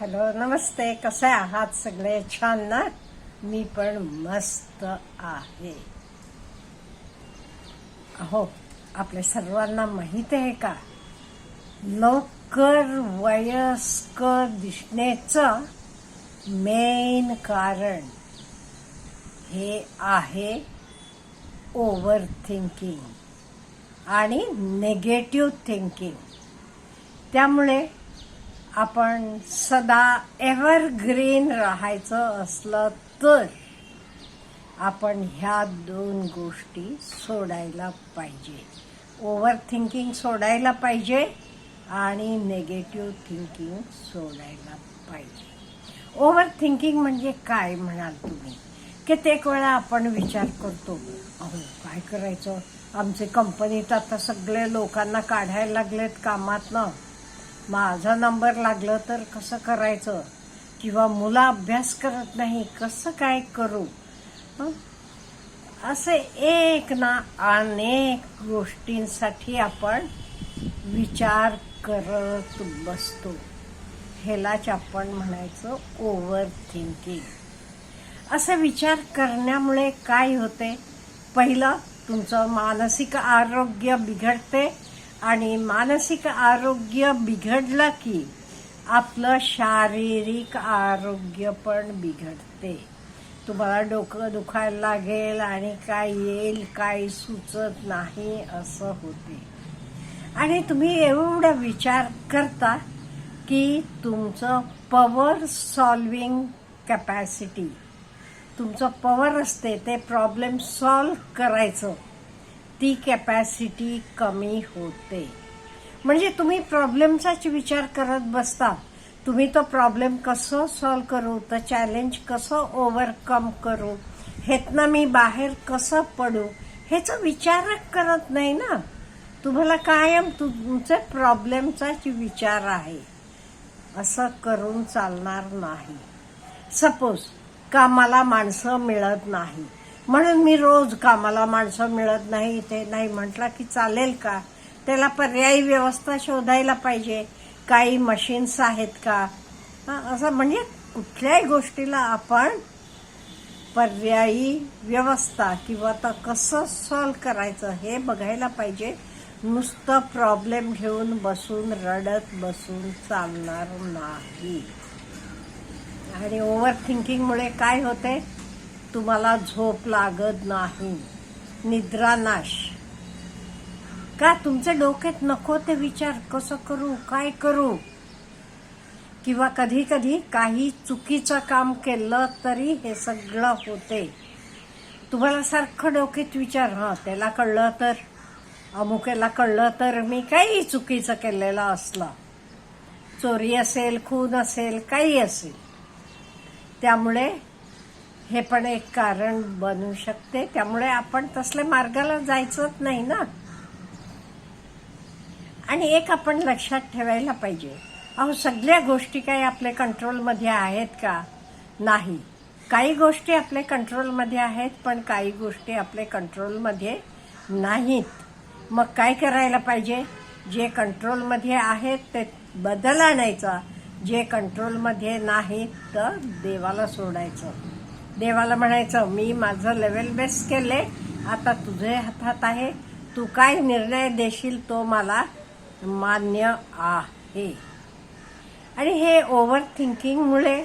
Hello नमस्ते कसे आहात सगळे? छान ना? मी पण मस्त आहे. अहो आपल्या सर्वांना माहीत आहे का? लवकर वयस्कर दिसण्याचं मेन कारण हे आहे ओव्हर थिंकिंग आणि नेगेटिव्ह थिंकिंग त्यामुळे आपण सदा एव्हरग्रीन राहायचं असलं तर आपण ह्या दोन गोष्टी सोडायला पाहिजे. ओव्हर थिंकिंग सोडायला पाहिजे आणि नेगेटिव्ह थिंकिंग सोडायला पाहिजे. ओव्हर थिंकिंग म्हणजे काय म्हणाल तुम्ही? कित्येक वेळा आपण विचार करतो अहो काय करायचं? आमचे कंपनीत आता सगळे लोकांना काढायला लागलेत कामातनं. माझा नंबर लागलं तर कसं करायचं? किंवा मुलं अभ्यास करत नाही कसं काय करू? हं? असे एक ना अनेक गोष्टींसाठी आपण विचार करत बसतो. ह्यालाच आपण म्हणायचं ओव्हर थिंकिंग असे विचार करण्यामुळे काय होते? पहिलं तुमचं मानसिक आरोग्य बिघडते. आणि मानसिक आरोग्य बिघडलं की आपलं शारीरिक आरोग्य पण बिघडते. तुम्हाला डोकं दुखायला लागेल आणि काय येईल काय सुचत नाही असं होते. आणि तुम्ही एवढा विचार करता की तुमचं पॉवर सॉल्विंग कॅपॅसिटी तुमचं पॉवर असते ते प्रॉब्लेम सॉल्व करायचं. ती कॅपॅसिटी कमी होते. म्हणजे तुम्ही प्रॉब्लेमचाच विचार करत बसता. तुम्ही तो प्रॉब्लेम कसं सॉल्व करू? तर चॅलेंज कसं ओव्हरकम करू? हेतनं मी बाहेर कसं पडू? ह्याचा विचार करत नाही ना. तुम्हाला कायम तुमचे प्रॉब्लेमचाच विचार आहे. असं करून चालणार नाही. सपोज कामाला माणसं मिळत नाही. म्हणून मी रोज कामाला माणसं मिळत नाही ते नाही. म्हटलं की चालेल का? त्याला पर्यायी व्यवस्था शोधायला पाहिजे. काही मशीन्स आहेत का? असं म्हणजे कुठल्याही गोष्टीला आपण पर्यायी व्यवस्था किंवा तर कसं सॉल्व करायचं हे बघायला पाहिजे. नुसतं प्रॉब्लेम घेऊन बसून रडत बसून चालणार नाही. आणि ओव्हर थिंकिंगमुळे काय होते? तुम्हाला झोप लागत नाही निद्रानाश का तुमच्या डोक्यात नको ते विचार? कसं करू? काय करू? किंवा कधी कधी काही चुकीचं काम केलं तरी हे सगळं होते. तुम्हाला सारखं डोक्यात विचार. हां त्याला कळलं तर अमुकेला कळलं तर मी काही चुकीचं केलेलं असलं. चोरी असेल खून असेल काही असेल. त्यामुळे हे पण एक कारण बनू शकते. त्यामुळे आपण तसल्या मार्गाला जायचंच नाही ना. आणि एक आपण लक्षात ठेवायला पाहिजे. अहो सगळ्या गोष्टी काही आपल्या कंट्रोलमध्ये आहेत का? नाही. काही गोष्टी आपल्या कंट्रोलमध्ये आहेत पण काही गोष्टी आपल्या कंट्रोलमध्ये नाहीत. मग काय करायला पाहिजे? जे कंट्रोलमध्ये आहेत ते बदल आणायचा. जे कंट्रोलमध्ये नाहीत तर देवाला सोडायचं. देवाला म्हणायचं मी माझं लेवल बेस्ट केले आता तुझे हातात आहे. तू काय निर्णय देशील तो मला मान्य आहे. आणि हे ओव्हर थिंकिंगमुळे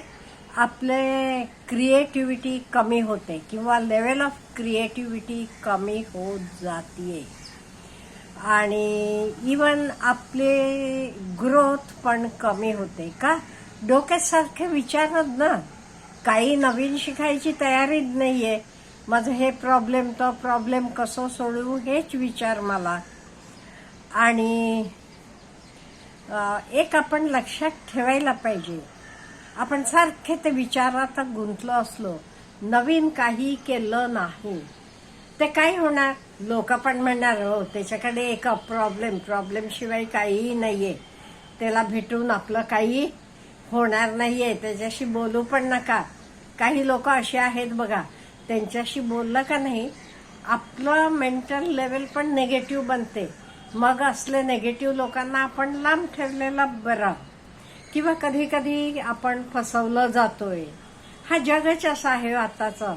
आपले क्रिएटिव्हिटी कमी होते किंवा लेवल ऑफ क्रिएटिव्हिटी कमी होत जाते आणि इवन आपले ग्रोथ पण कमी होते. का? डोक्यासारखे विचारत ना काही नवीन शिकायची तयारी नाहीये. माझं हे प्रॉब्लेम तो प्रॉब्लेम कसं सोडवू हेच विचार मला. आणि एक आपण लक्षात ठेवायला पाहिजे. आपण सारखे ते विचारात गुंतलो असलो नवीन काही केलं नाही. ते काय होणार? लोक पण म्हणणार हो त्याच्याकडे एक प्रॉब्लेम प्रॉब्लेम शिवाय काहीही नाहीये. त्याला भेटून आपलं काही होणार नाहीये. त्याच्याशी बोलू पण नका. काही लोक असे आहेत बघा. त्यांच्याशी बोललं का नाही आपलं मेंटल लेवल पण निगेटिव्ह बनते. मग असले निगेटिव्ह लोकांना आपण लांब ठेवलेला बरं. किंवा कधी कधी आपण फसवलं जातोय. हा जगच असा आहे आताचं.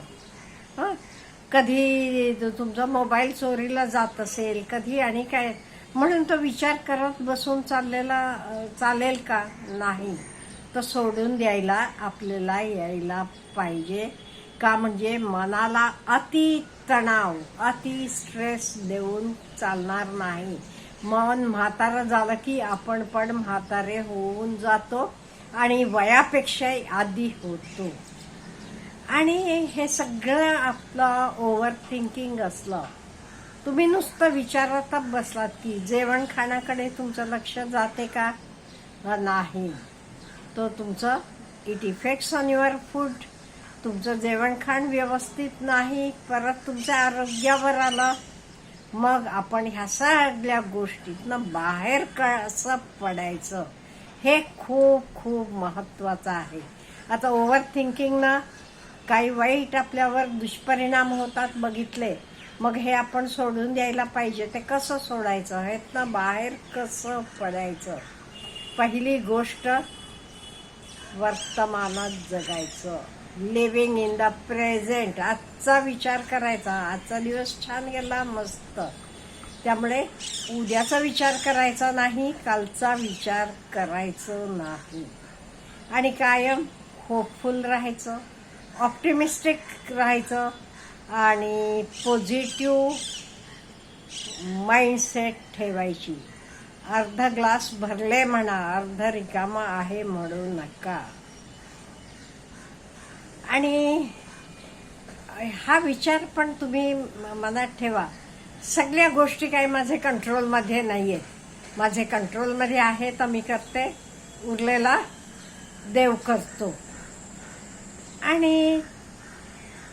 कधी तुमचा मोबाईल चोरीला जात असेल कधी आणि काय. म्हणून तो विचार करत बसून चाललेला चालेल का? नाही. फक्त सोडून द्यायला आपल्याला यायला पाहिजे. का म्हणजे मनाला अति तणाव अति स्ट्रेस देऊन चालणार नाही. मन म्हातारं झालं की आपण पण म्हातारे होऊन जातो आणि वयापेक्षाही आधी होतो. आणि हे सगळं आपलं ओव्हर थिंकिंग असलं. तुम्ही नुसतं विचारतच बसलात की जेवण खाण्याकडे तुमचं लक्ष जाते का? नाही. तो तुमचं it effects on your food तुमचं जेवणखाण व्यवस्थित नाही परत तुमच्या आरोग्यावर आलं. मग आपण ह्या सगळ्या गोष्टीतनं बाहेर कसं पडायचं हे खूप खूप महत्त्वाचं आहे. आता ओव्हर थिंकिंगनं काही वाईट आपल्यावर दुष्परिणाम होतात बघितले. मग हे आपण सोडून द्यायला पाहिजे ते कसं सोडायचं? ह्यातनं बाहेर कसं पडायचं? पहिली गोष्ट वर्तमानात जगायचं. लिव्हिंग इन द प्रेझेंट आजचा विचार करायचा. आजचा दिवस छान गेला मस्त. त्यामुळे उद्याचा विचार करायचा नाही कालचा विचार करायचं नाही. आणि कायम होपफुल राहायचं ऑप्टिमिस्टिक राहायचं आणि पॉझिटिव्ह माइंडसेट ठेवायची. अर्ध ग्लास भरले म्हणा अर्ध रिकामा आहे म्हणू नका. आणि हा विचार पण तुम्ही मनात ठेवा. सगळ्या गोष्टी काही माझे कंट्रोलमध्ये नाही आहेत माझे कंट्रोलमध्ये आहे तर मी करते. उरलेला देव करतो. आणि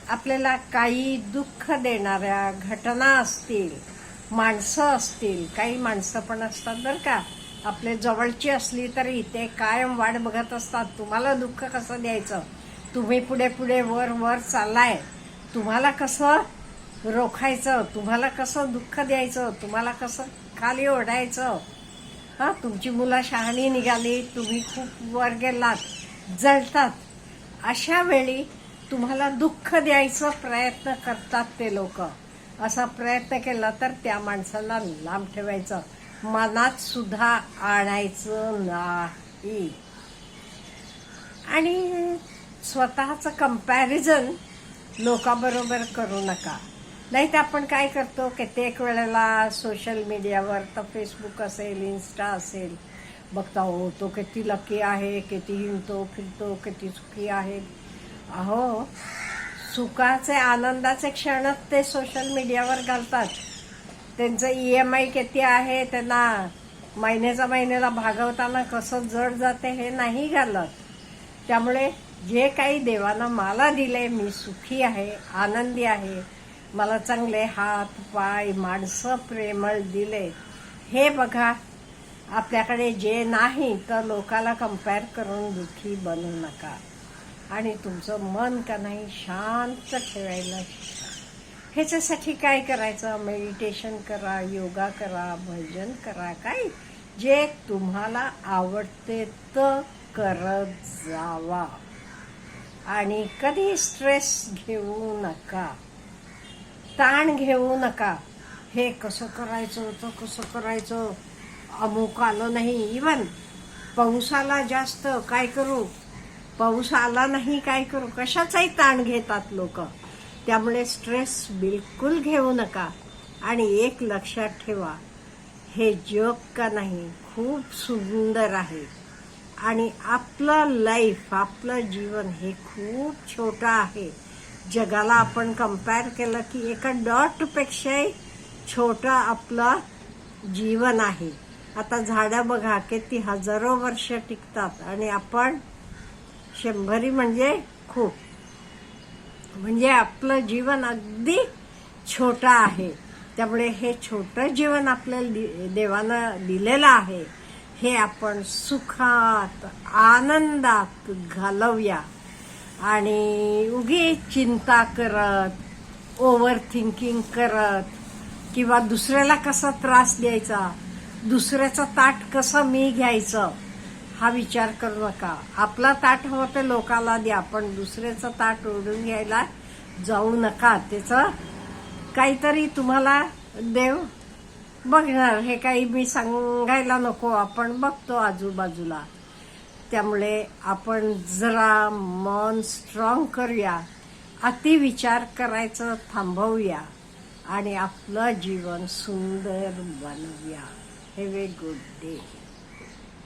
आपल्याला काही दुःख देणाऱ्या घटना असतील माणसं असतील काही माणसं पण असतात बरं का. आपले जवळची असली तरी ते कायम वाट बघत असतात. तुम्हाला दुःख कसं द्यायचं? तुम्ही पुढे पुढे वर वर चाललाय. तुम्हाला कसं रोखायचं? तुम्हाला कसं दुःख द्यायचं? तुम्हाला कसं खाली ओढायचं? हां तुमची मुलं शहाणी निघाली तुम्ही खूप वर गेलात जळतात. अशा वेळी तुम्हाला दुःख द्यायचा प्रयत्न करतात ते लोक. असा प्रयत्न केला तर त्या माणसाला लांब ठेवायचं. मनात सुद्धा आणायचं नाही. आणि स्वतःचं कंपॅरिझन लोकांबरोबर करू नका. नाही तर आपण काय करतो कित्येक वेळेला सोशल मीडियावर तर फेसबुक असेल इन्स्टा असेल. बघता हो तो किती लकी आहे किती हिंडतो फिरतो किती सुखी आहे. अहो सुखाचे आनंदाचे क्षणच ते सोशल मीडियावर घालतात. त्यांचं ई एम आय किती आहे त्यांना महिन्याचा महिन्याला भागवताना कसं जड जाते हे नाही घालत. त्यामुळे जे काही देवानं मला दिले मी सुखी आहे आनंदी आहे मला चांगले हात पाय माणसं प्रेमळ दिले. हे बघा आपल्याकडे जे नाही तर लोकाला कंपेअर करून दुःखी बनू नका. आणि तुमचं मन का नाही शांत ठेवायला ह्याच्यासाठी काय करायचं? मेडिटेशन करा योगा करा भजन करा काय? जे तुम्हाला आवडते तर करत जावा. आणि कधी स्ट्रेस घेऊ नका. ताण घेऊ नका. हे कसं करायचं? होतं कसं करायचं? अमुक आलं नाही. इवन पाऊस आला जास्त काय करू? पाऊस आला नाही काय करू? कशाचाही ताण घेतात लोक. त्यामुळे स्ट्रेस बिलकुल घेऊ नका. आणि एक लक्षात ठेवा हे जग का नाही खूप सुंदर आहे. आणि आपलं लाईफ आपलं जीवन हे खूप छोटं आहे. जगाला आपण कंपेअर केलं की एका डॉटपेक्षाही छोटं आपलं जीवन आहे. आता झाडं बघा किती हजारो वर्ष टिकतात. आणि आपण शंभरी म्हणजे खूप. म्हणजे आपलं जीवन अगदी छोटं आहे. त्यामुळे हे छोटं जीवन आपल्याला दि- देवानं दिलेलं आहे. हे आपण सुखात आनंदात घालवूया. आणि उगी चिंता करत ओव्हर थिंकिंग करत किंवा दुसऱ्याला कसा त्रास द्यायचा? दुसऱ्याचं ताट कसं मी घ्यायचं? हा विचार करू नका. आपला ताट हवं ते लोकाला द्या पण दुसऱ्याचं ताट ओढून घ्यायला जाऊ नका. त्याचं काहीतरी तुम्हाला देव बघणार. हे काही मी सांगायला नको. आपण बघतो आजूबाजूला. त्यामुळे आपण जरा मन स्ट्रॉंग करूया. अति विचार करायचं थांबवूया. आणि आपलं जीवन सुंदर बनवूया. Have a good day